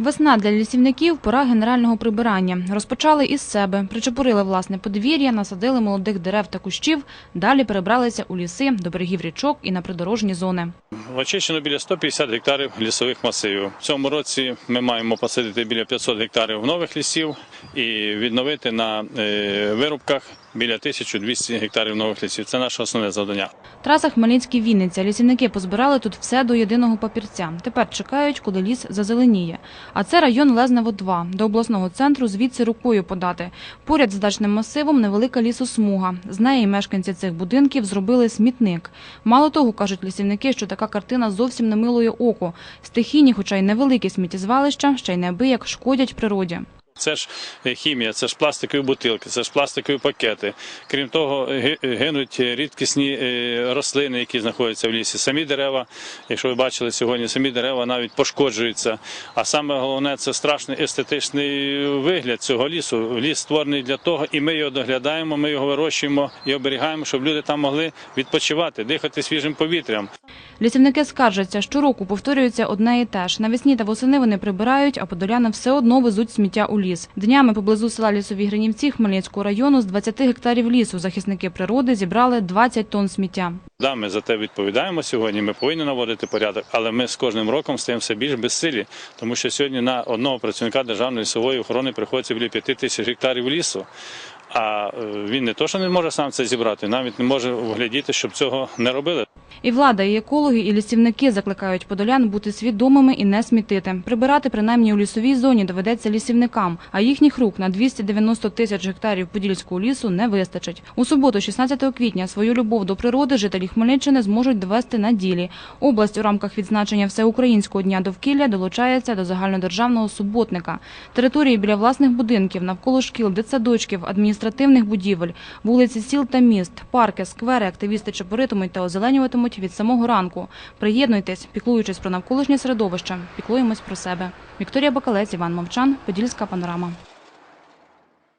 Весна для лісівників – пора генерального прибирання. Розпочали із себе, причепурили власне подвір'я, насадили молодих дерев та кущів, далі перебралися у ліси, до берегів річок і на придорожні зони. Очищено біля 150 гектарів лісових масивів. В цьому році ми маємо посадити біля 500 гектарів нових лісів і відновити на е, вирубках біля 1200 гектарів нових лісів. Це наше основне завдання. Траса Хмельницький-Вінниця. Лісівники позбирали тут все до єдиного папірця. Тепер чекають, коли ліс зазеленіє. А це район Лезнево-2. До обласного центру звідси рукою подати. Поряд з дачним масивом невелика лісосмуга. З неї мешканці цих будинків зробили смітник. Мало того, кажуть лісівники, що така картина зовсім не милує око. Стихійні, хоча й невеликі сміттєзвалища, ще й неабияк шкодять природі. Це ж хімія, це ж пластикові бутилки, це ж пластикові пакети. Крім того, гинуть рідкісні е, рослини, які знаходяться в лісі. Самі дерева, якщо ви бачили сьогодні, самі дерева навіть пошкоджуються. А саме головне це страшний естетичний вигляд цього лісу. Ліс створений для того, і ми його доглядаємо, ми його вирощуємо і оберігаємо, щоб люди там могли відпочивати, дихати свіжим повітрям. Лісівники скаржаться, щороку повторюється одне і те ж. Навесні та восени вони прибирають, а подоляни все одно везуть сміття у ліс. Днями поблизу села Лісові Гринівці Хмельницького району з 20 гектарів лісу захисники природи зібрали 20 тонн сміття. Да, ми за те відповідаємо сьогодні. Ми повинні наводити порядок, але ми з кожним роком стаємо все більш безсилі, тому що сьогодні на одного працівника державної лісової охорони приходиться біля 5 тисяч гектарів лісу. А е, він не то, що не може сам це зібрати, навіть не може вглядіти, щоб цього не робили. І влада, і екологи, і лісівники закликають подолян бути свідомими і не смітити. Прибирати принаймні у лісовій зоні доведеться лісівникам, а їхніх рук на 290 тисяч гектарів подільського лісу не вистачить. У суботу, 16 квітня, свою любов до природи жителі Хмельниччини зможуть довести на ділі. Область у рамках відзначення Всеукраїнського дня довкілля долучається до загальнодержавного суботника. Території біля власних будинків, навколо шкіл, дитсадочків, адміністративних будівель, вулиці сіл та міст, парки, сквери активісти чепуритимуть та озеленюватимуть від самого ранку. Приєднуйтесь, піклуючись про навколишнє середовище, піклуємось про себе. Вікторія Бакалець, Іван Мовчан, Подільська панорама.